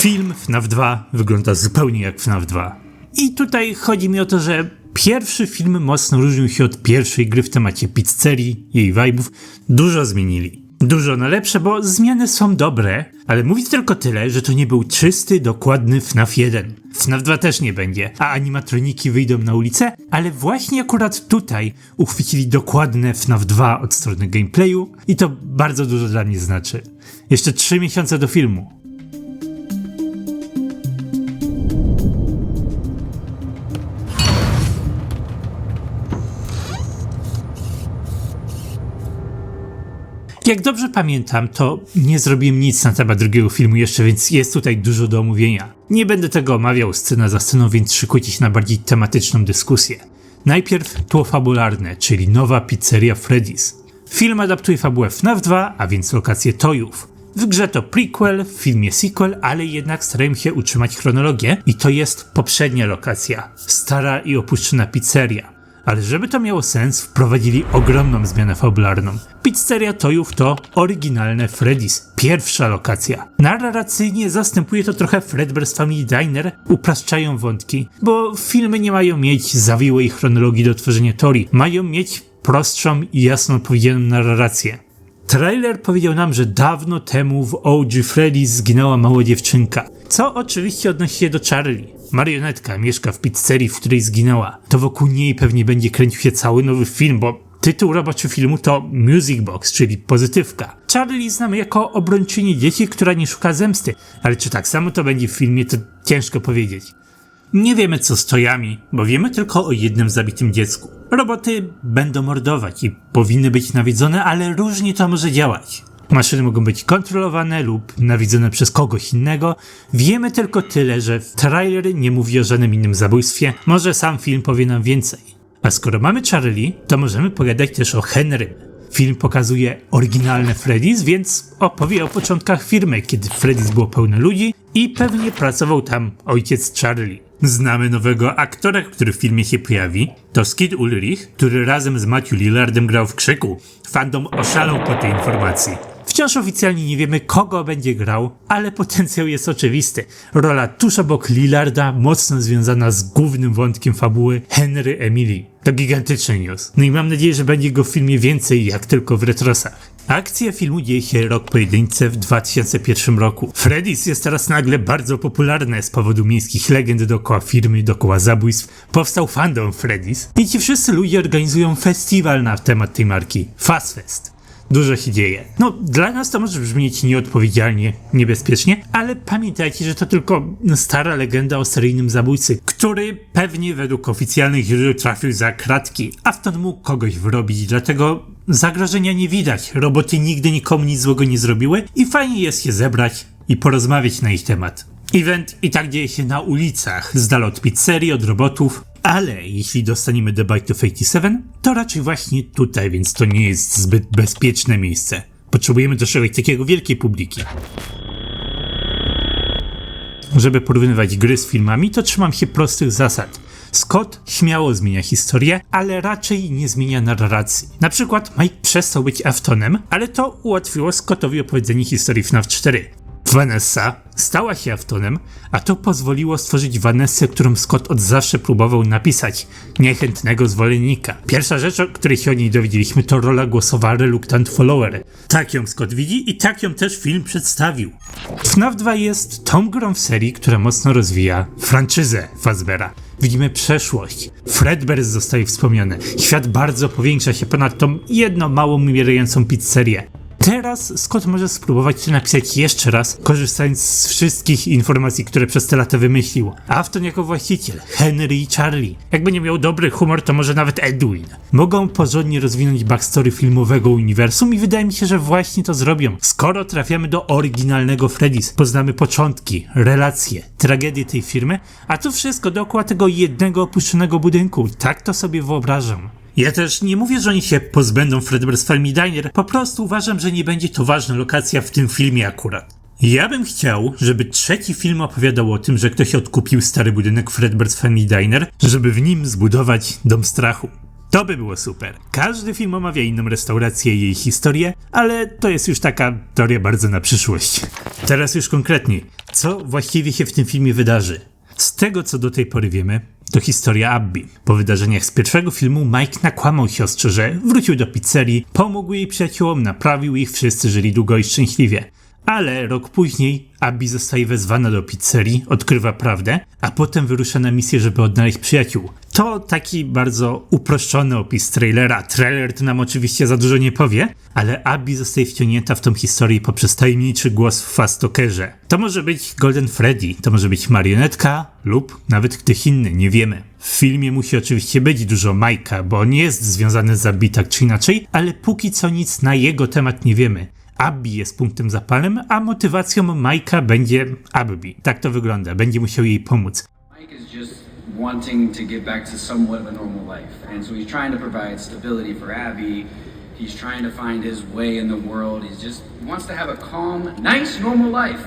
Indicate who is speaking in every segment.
Speaker 1: Film FNAF 2 wygląda zupełnie jak FNAF 2. I tutaj chodzi mi o to, że pierwszy film mocno różnił się od pierwszej gry w temacie pizzerii, jej vibe'ów. Dużo zmienili. Dużo na lepsze, bo zmiany są dobre, ale mówić tylko tyle, że to nie był czysty, dokładny FNAF 1. FNAF 2 też nie będzie, a animatroniki wyjdą na ulicę, ale właśnie akurat tutaj uchwycili dokładne FNAF 2 od strony gameplayu i to bardzo dużo dla mnie znaczy. Jeszcze 3 miesiące do filmu. Jak dobrze pamiętam, to nie zrobiłem nic na temat drugiego filmu jeszcze, więc jest tutaj dużo do omówienia. Nie będę tego omawiał scena za sceną, więc szykujcie się na bardziej tematyczną dyskusję. Najpierw tło fabularne, czyli nowa pizzeria Freddy's. Film adaptuje fabułę FNAF 2, a więc lokację Tojów. W grze to prequel, w filmie sequel, ale jednak starają się utrzymać chronologię i to jest poprzednia lokacja, stara i opuszczona pizzeria. Ale żeby to miało sens, wprowadzili ogromną zmianę fabularną. Pizzeria Tojów to oryginalne Freddy's, pierwsza lokacja. Narracyjnie zastępuje to trochę Fredbear's Family Diner, upraszczają wątki, bo filmy nie mają mieć zawiłej chronologii do tworzenia teorii, mają mieć prostszą i jasno odpowiedzianą narrację. Trailer powiedział nam, że dawno temu w OG Freddy zginęła mała dziewczynka, co oczywiście odnosi się do Charlie. Marionetka mieszka w pizzerii, w której zginęła. To wokół niej pewnie będzie kręcił się cały nowy film, bo tytuł roboczy filmu to Music Box, czyli pozytywka. Charlie znamy jako obrończynię dzieci, która nie szuka zemsty, ale czy tak samo to będzie w filmie, to ciężko powiedzieć. Nie wiemy co z tojami, bo wiemy tylko o jednym zabitym dziecku. Roboty będą mordować i powinny być nawiedzone, ale różnie to może działać. Maszyny mogą być kontrolowane lub nawiedzone przez kogoś innego. Wiemy tylko tyle, że trailer nie mówi o żadnym innym zabójstwie. Może sam film powie nam więcej. A skoro mamy Charlie, to możemy pogadać też o Henrym. Film pokazuje oryginalne Freddy's, więc opowie o początkach firmy, kiedy Freddy's było pełne ludzi i pewnie pracował tam ojciec Charlie. Znamy nowego aktora, który w filmie się pojawi. To Skid Ulrich, który razem z Matthew Lillardem grał w Krzyku. Fandom oszalał po tej informacji. Wciąż oficjalnie nie wiemy, kogo będzie grał, ale potencjał jest oczywisty. Rola tuż obok Lillarda, mocno związana z głównym wątkiem fabuły Henry Emily. To gigantyczny news. No i mam nadzieję, że będzie go w filmie więcej, jak tylko w retrosach. Akcja filmu dzieje się rok pojedyncze w 2001 roku. Freddy's jest teraz nagle bardzo popularne z powodu miejskich legend dookoła firmy, dookoła zabójstw. Powstał fandom Freddy's i ci wszyscy ludzie organizują festiwal na temat tej marki. Fast Fest dużo się dzieje. No, dla nas to może brzmieć nieodpowiedzialnie, niebezpiecznie, ale pamiętajcie, że to tylko stara legenda o seryjnym zabójcy, który pewnie według oficjalnych źródeł trafił za kratki, a wtedy mógł kogoś wrobić, dlatego zagrożenia nie widać. Roboty nigdy nikomu nic złego nie zrobiły i fajnie jest się zebrać i porozmawiać na ich temat. Event i tak dzieje się na ulicach, z dala od pizzerii, od robotów, ale jeśli dostaniemy The Bite of 87, to raczej właśnie tutaj, więc to nie jest zbyt bezpieczne miejsce. Potrzebujemy też czegoś takiego wielkiej publiki. Żeby porównywać gry z filmami, to trzymam się prostych zasad. Scott śmiało zmienia historię, ale raczej nie zmienia narracji. Na przykład Mike przestał być Aftonem, ale to ułatwiło Scottowi opowiedzenie historii FNAF 4. Vanessa stała się Aftonem, a to pozwoliło stworzyć Vanessę, którą Scott od zawsze próbował napisać, niechętnego zwolennika. Pierwsza rzecz, o której się o niej dowiedzieliśmy, to rola głosowa Reluctant Follower. Tak ją Scott widzi i tak ją też film przedstawił. FNAF 2 jest tą grą w serii, która mocno rozwija franczyzę Fazbera. Widzimy przeszłość. Fredbear zostaje wspomniany. Świat bardzo powiększa się ponad tą jedną małą, umierającą pizzerię. Teraz Scott może spróbować to napisać jeszcze raz, korzystając z wszystkich informacji, które przez te lata wymyślił. Afton jako właściciel, Henry i Charlie. Jakby nie miał dobry humor, to może nawet Edwin. Mogą porządnie rozwinąć backstory filmowego uniwersum i wydaje mi się, że właśnie to zrobią. Skoro trafiamy do oryginalnego Freddy's, poznamy początki, relacje, tragedię tej firmy, a to wszystko dookoła tego jednego opuszczonego budynku. Tak to sobie wyobrażam. Ja też nie mówię, że oni się pozbędą Fredbear's Family Diner, po prostu uważam, że nie będzie to ważna lokacja w tym filmie akurat. Ja bym chciał, żeby trzeci film opowiadał o tym, że ktoś odkupił stary budynek Fredbear's Family Diner, żeby w nim zbudować dom strachu. To by było super. Każdy film omawia inną restaurację i jej historię, ale to jest już taka teoria bardzo na przyszłość. Teraz już konkretniej, co właściwie się w tym filmie wydarzy? Z tego, co do tej pory wiemy, to historia Abby. Po wydarzeniach z pierwszego filmu Mike nakłamał siostrze, że wrócił do pizzerii, pomógł jej przyjaciołom, naprawił ich, wszyscy żyli długo i szczęśliwie. Ale rok później Abby zostaje wezwana do pizzerii, odkrywa prawdę, a potem wyrusza na misję, żeby odnaleźć przyjaciół. To taki bardzo uproszczony opis trailera. Trailer to nam oczywiście za dużo nie powie, ale Abby zostaje wciągnięta w tą historię poprzez tajemniczy głos w Fastokerze. To może być Golden Freddy, to może być marionetka lub nawet ktoś inny, nie wiemy. W filmie musi oczywiście być dużo Majka, bo nie jest związany z Abby tak czy inaczej, ale póki co nic na jego temat nie wiemy. Abby jest punktem zapalnym, a motywacją Majka będzie Abby. Tak to wygląda, będzie musiał jej pomóc.
Speaker 2: Mike is just wanting to get back to somewhat of a normal life. And so he's trying to provide stability for Abby. He's trying to find his way in the world. He just wants to have a calm, nice, normal life.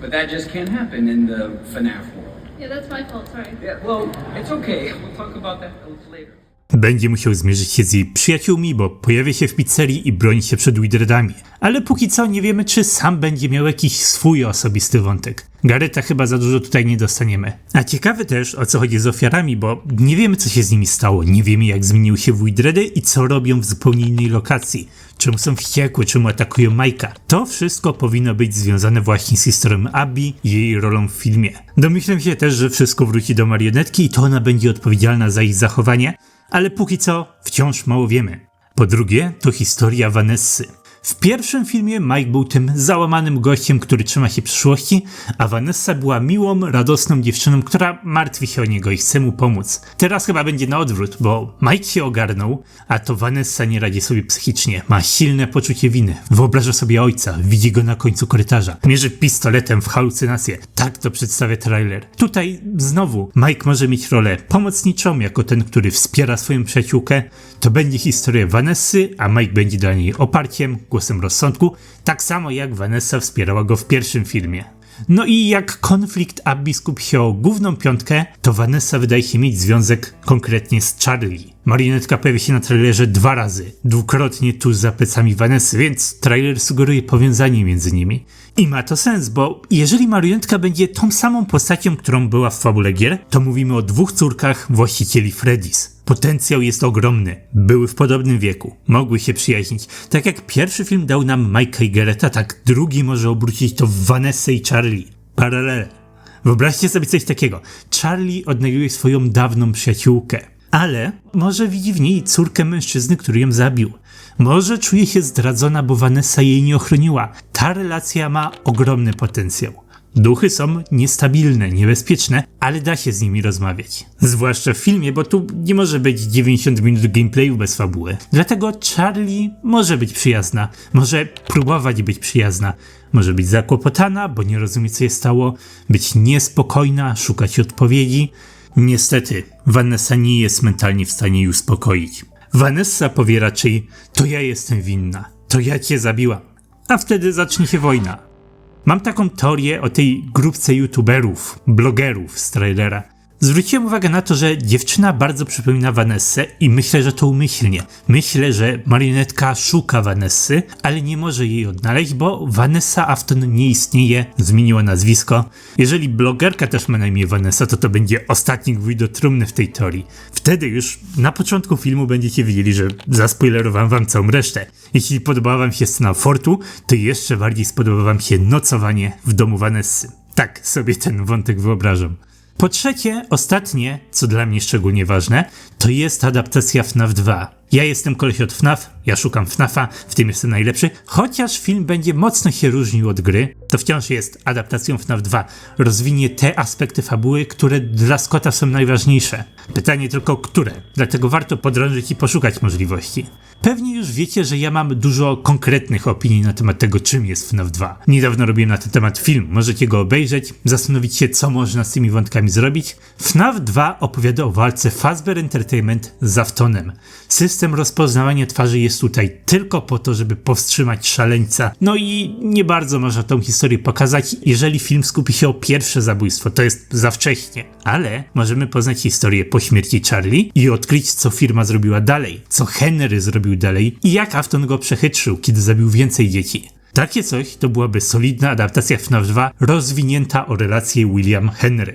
Speaker 2: But that just can't happen in the FNAF world.
Speaker 3: Yeah, that's my fault. Sorry.
Speaker 2: Yeah, well, it's okay. We'll talk about that later.
Speaker 1: Będzie musiał zmierzyć się z jej przyjaciółmi, bo pojawia się w pizzerii i broni się przed Widredami. Ale póki co nie wiemy, czy sam będzie miał jakiś swój osobisty wątek. Gareta chyba za dużo tutaj nie dostaniemy. A ciekawe też, o co chodzi z ofiarami, bo nie wiemy, co się z nimi stało. Nie wiemy, jak zmienił się Widredy i co robią w zupełnie innej lokacji. Czemu są wściekłe, czemu atakują Majka. To wszystko powinno być związane właśnie z historią Abby i jej rolą w filmie. Domyślam się też, że wszystko wróci do marionetki i to ona będzie odpowiedzialna za ich zachowanie, ale póki co wciąż mało wiemy. Po drugie, to historia Vanessy. W pierwszym filmie Mike był tym załamanym gościem, który trzyma się przyszłości, a Vanessa była miłą, radosną dziewczyną, która martwi się o niego i chce mu pomóc. Teraz chyba będzie na odwrót, bo Mike się ogarnął, a to Vanessa nie radzi sobie psychicznie. Ma silne poczucie winy. Wyobraża sobie ojca, widzi go na końcu korytarza. Mierzy pistoletem w halucynację. Tak to przedstawia trailer. Tutaj znowu Mike może mieć rolę pomocniczą, jako ten, który wspiera swoją przyjaciółkę. To będzie historia Vanessy, a Mike będzie dla niej oparciem, głosem rozsądku, tak samo jak Vanessa wspierała go w pierwszym filmie. No i jak konflikt Abby skupi się o główną piątkę, to Vanessa wydaje się mieć związek konkretnie z Charlie. Marionetka pojawia się na trailerze dwa razy, dwukrotnie tuż za plecami Vanessy, więc trailer sugeruje powiązanie między nimi. I ma to sens, bo jeżeli marionetka będzie tą samą postacią, którą była w fabule gier, to mówimy o dwóch córkach właścicieli Freddy's. Potencjał jest ogromny. Były w podobnym wieku. Mogły się przyjaźnić. Tak jak pierwszy film dał nam Mike'a i Gereta, tak drugi może obrócić to w Vanessa i Charlie. Paralele. Wyobraźcie sobie coś takiego. Charlie odnajduje swoją dawną przyjaciółkę. Ale może widzi w niej córkę mężczyzny, który ją zabił. Może czuje się zdradzona, bo Vanessa jej nie ochroniła. Ta relacja ma ogromny potencjał. Duchy są niestabilne, niebezpieczne, ale da się z nimi rozmawiać. Zwłaszcza w filmie, bo tu nie może być 90 minut gameplayu bez fabuły. Dlatego Charlie może być przyjazna, może próbować być przyjazna, może być zakłopotana, bo nie rozumie co się stało, być niespokojna, szukać odpowiedzi. Niestety, Vanessa nie jest mentalnie w stanie jej uspokoić. Vanessa powie raczej, to ja jestem winna, to ja cię zabiłam. A wtedy zacznie się wojna. Mam taką teorię o tej grupce youtuberów, blogerów z trailera. Zwróciłem uwagę na to, że dziewczyna bardzo przypomina Vanessę i myślę, że to umyślnie. Myślę, że marionetka szuka Vanessy, ale nie może jej odnaleźć, bo Vanessa Afton nie istnieje, zmieniła nazwisko. Jeżeli blogerka też ma na imię Vanessa, to to będzie ostatni gwój do trumny w tej teorii. Wtedy już na początku filmu będziecie wiedzieli, że zaspoilerowałem wam całą resztę. Jeśli podobała wam się scena fortu, to jeszcze bardziej spodoba wam się nocowanie w domu Vanessy. Tak sobie ten wątek wyobrażam. Po trzecie, ostatnie, co dla mnie szczególnie ważne, to jest adaptacja FNAF 2. Ja jestem koleś od FNAF, ja szukam FNAFa, w tym jestem najlepszy, chociaż film będzie mocno się różnił od gry, to wciąż jest adaptacją FNAF 2. Rozwinie te aspekty fabuły, które dla Scotta są najważniejsze. Pytanie tylko, które? Dlatego warto podrążyć i poszukać możliwości. Pewnie już wiecie, że ja mam dużo konkretnych opinii na temat tego, czym jest FNAF 2. Niedawno robiłem na ten temat film, możecie go obejrzeć, zastanowić się, co można z tymi wątkami zrobić. FNAF 2 opowiada o walce Fazbear Entertainment z Aftonem. System rozpoznawania twarzy jest tutaj tylko po to, żeby powstrzymać szaleńca. No i nie bardzo można tą historię pokazać, jeżeli film skupi się o pierwsze zabójstwo, to jest za wcześnie. Ale możemy poznać historię po śmierci Charlie i odkryć, co firma zrobiła dalej, co Henry zrobił dalej i jak Afton go przechytrzył, kiedy zabił więcej dzieci. Takie coś to byłaby solidna adaptacja FNAF 2 rozwinięta o relację William-Henry.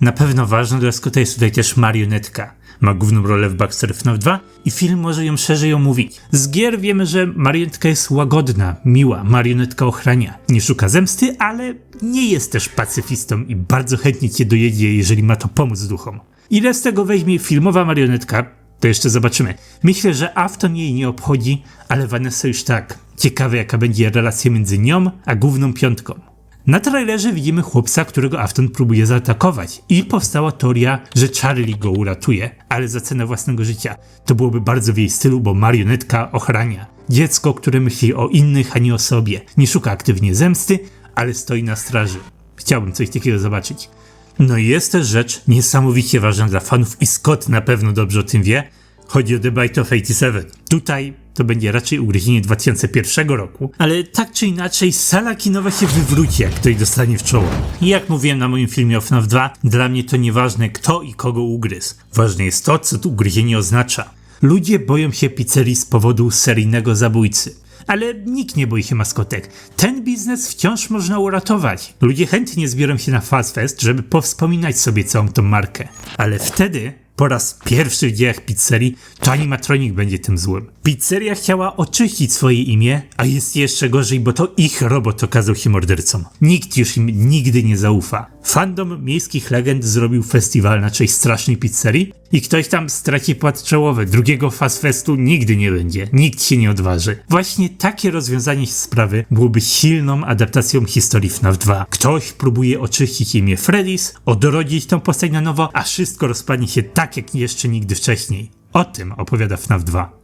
Speaker 1: Na pewno ważna dla Scotta jest tutaj też marionetka. Ma główną rolę w Baxter FNAF 2 i film może ją szerzej omówić. Z gier wiemy, że marionetka jest łagodna, miła, marionetka ochrania. Nie szuka zemsty, ale nie jest też pacyfistą i bardzo chętnie cię dojedzie, jeżeli ma to pomóc duchom. Ile z tego weźmie filmowa marionetka, to jeszcze zobaczymy. Myślę, że Afton jej nie obchodzi, ale Vanessa już tak. Ciekawe jaka będzie relacja między nią a główną piątką. Na trailerze widzimy chłopca, którego Afton próbuje zaatakować i powstała teoria, że Charlie go uratuje, ale za cenę własnego życia. To byłoby bardzo w jej stylu, bo marionetka ochrania. Dziecko, które myśli o innych, a nie o sobie. Nie szuka aktywnie zemsty, ale stoi na straży. Chciałbym coś takiego zobaczyć. No i jest też rzecz niesamowicie ważna dla fanów i Scott na pewno dobrze o tym wie. Chodzi o The Bite of 87. Tutaj to będzie raczej ugryzienie 2001 roku, ale tak czy inaczej sala kinowa się wywróci, jak ktoś dostanie w czoło. I jak mówiłem na moim filmie o FNAF 2, dla mnie to nieważne kto i kogo ugryzł. Ważne jest to, co to ugryzienie oznacza. Ludzie boją się pizzerii z powodu seryjnego zabójcy. Ale nikt nie boi się maskotek. Ten biznes wciąż można uratować. Ludzie chętnie zbiorą się na Fast Fest, żeby powspominać sobie całą tą markę. Ale wtedy po raz pierwszy w dziejach pizzerii to animatronik będzie tym złym. Pizzeria chciała oczyścić swoje imię, a jest jeszcze gorzej, bo to ich robot okazał się mordercą. Nikt już im nigdy nie zaufa. Fandom miejskich legend zrobił festiwal na cześć strasznej pizzerii i ktoś tam straci płat czołowy. Drugiego fast festu nigdy nie będzie. Nikt się nie odważy. Właśnie takie rozwiązanie sprawy byłoby silną adaptacją historii FNAF 2. Ktoś próbuje oczyścić imię Freddy's, odrodzić tą postać na nowo, a wszystko rozpadnie się tak jak jeszcze nigdy wcześniej. O tym opowiada FNAF 2.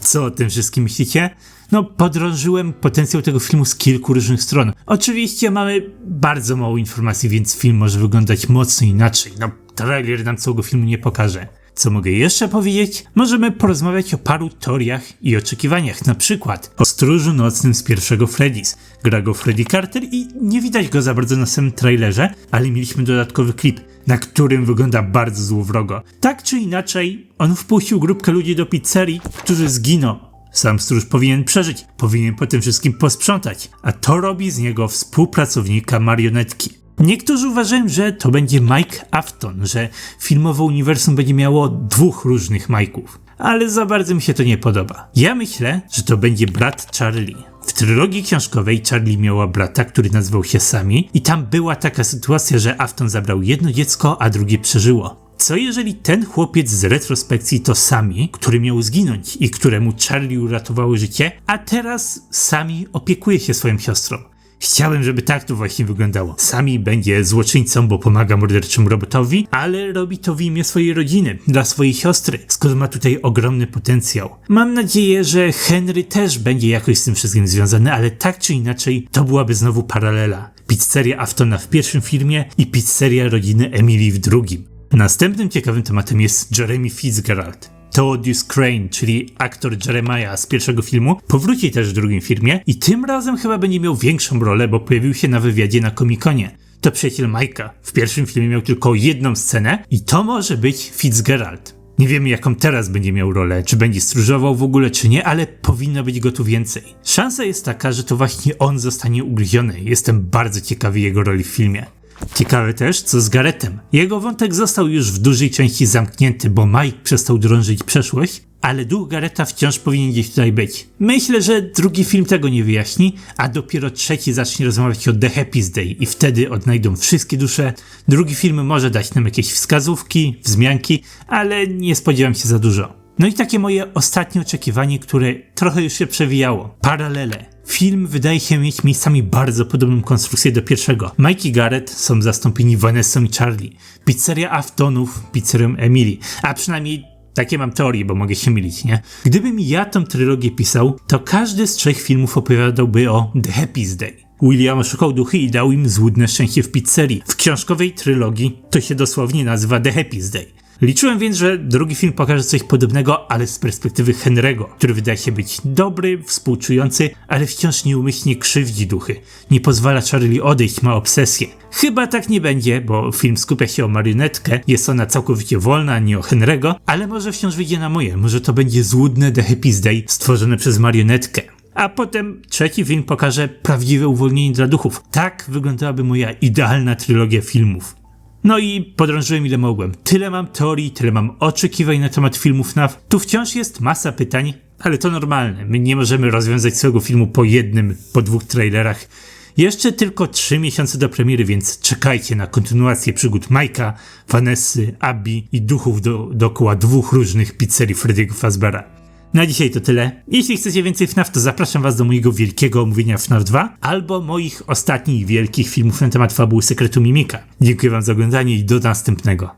Speaker 1: Co o tym wszystkim myślicie? No, podrążyłem potencjał tego filmu z kilku różnych stron. Oczywiście mamy bardzo mało informacji, więc film może wyglądać mocno inaczej. No, trailer nam całego filmu nie pokaże. Co mogę jeszcze powiedzieć? Możemy porozmawiać o paru teoriach i oczekiwaniach, na przykład o stróżu nocnym z pierwszego Freddy's. Gra go Freddy Carter i nie widać go za bardzo na samym trailerze, ale mieliśmy dodatkowy klip, na którym wygląda bardzo złowrogo. Tak czy inaczej, on wpuścił grupkę ludzi do pizzerii, którzy zginą. Sam stróż powinien przeżyć, powinien po tym wszystkim posprzątać, a to robi z niego współpracownika marionetki. Niektórzy uważają, że to będzie Mike Afton, że filmowe uniwersum będzie miało dwóch różnych Mike'ów. Ale za bardzo mi się to nie podoba. Ja myślę, że to będzie brat Charlie. W trylogii książkowej Charlie miała brata, który nazywał się Sami i tam była taka sytuacja, że Afton zabrał jedno dziecko, a drugie przeżyło. Co jeżeli ten chłopiec z retrospekcji to Sami, który miał zginąć i któremu Charlie uratowało życie, a teraz Sami opiekuje się swoją siostrą? Chciałem, żeby tak to właśnie wyglądało. Sami będzie złoczyńcą, bo pomaga morderczemu robotowi, ale robi to w imię swojej rodziny, dla swojej siostry, skoro ma tutaj ogromny potencjał. Mam nadzieję, że Henry też będzie jakoś z tym wszystkim związany, ale tak czy inaczej to byłaby znowu paralela. Pizzeria Aftona w pierwszym filmie i pizzeria rodziny Emily w drugim. Następnym ciekawym tematem jest Jeremy Fitzgerald. Theodus Crane, czyli aktor Jeremiah z pierwszego filmu, powróci też w drugim filmie i tym razem chyba będzie miał większą rolę, bo pojawił się na wywiadzie na Comic-Conie. To przyjaciel Mike'a. W pierwszym filmie miał tylko jedną scenę i to może być Fitzgerald. Nie wiemy jaką teraz będzie miał rolę, czy będzie stróżował w ogóle, czy nie, ale powinno być go tu więcej. Szansa jest taka, że to właśnie on zostanie ugryziony. Jestem bardzo ciekawy jego roli w filmie. Ciekawe też, co z Garetem. Jego wątek został już w dużej części zamknięty, bo Mike przestał drążyć przeszłość, ale duch Gareta wciąż powinien gdzieś tutaj być. Myślę, że drugi film tego nie wyjaśni, a dopiero trzeci zacznie rozmawiać o The Happy's Day i wtedy odnajdą wszystkie dusze. Drugi film może dać nam jakieś wskazówki, wzmianki, ale nie spodziewam się za dużo. No i takie moje ostatnie oczekiwanie, które trochę już się przewijało. Paralele. Film wydaje się mieć miejscami bardzo podobną konstrukcję do pierwszego. Mike i Garrett są zastąpieni Vanessą i Charlie. Pizzeria Aftonów pizzerią Emily. A przynajmniej takie mam teorie, bo mogę się mylić, nie? Gdybym ja tą trylogię pisał, to każdy z trzech filmów opowiadałby o The Happy's Day. William oszukał duchy i dał im złudne szczęście w pizzerii. W książkowej trylogii to się dosłownie nazywa The Happy's Day. Liczyłem więc, że drugi film pokaże coś podobnego, ale z perspektywy Henry'ego, który wydaje się być dobry, współczujący, ale wciąż nieumyślnie krzywdzi duchy. Nie pozwala Charlie odejść, ma obsesję. Chyba tak nie będzie, bo film skupia się o marionetkę, jest ona całkowicie wolna, nie o Henry'ego, ale może wciąż wyjdzie na moje, może to będzie złudne The Happy Day stworzone przez marionetkę. A potem trzeci film pokaże prawdziwe uwolnienie dla duchów. Tak wyglądałaby moja idealna trylogia filmów. No i podrążyłem ile mogłem. Tyle mam teorii, tyle mam oczekiwań na temat filmów NAW. Tu wciąż jest masa pytań, ale to normalne. My nie możemy rozwiązać swojego filmu po jednym, po dwóch trailerach. Jeszcze tylko trzy miesiące do premiery, więc czekajcie na kontynuację przygód Majka, Vanessy, Abby i duchów do, dookoła dwóch różnych pizzerii Freddy'ego Fazbera. Na dzisiaj to tyle. Jeśli chcecie więcej FNAF, to zapraszam was do mojego wielkiego omówienia FNAF 2 albo moich ostatnich wielkich filmów na temat fabuły sekretu Mimika. Dziękuję wam za oglądanie i do następnego.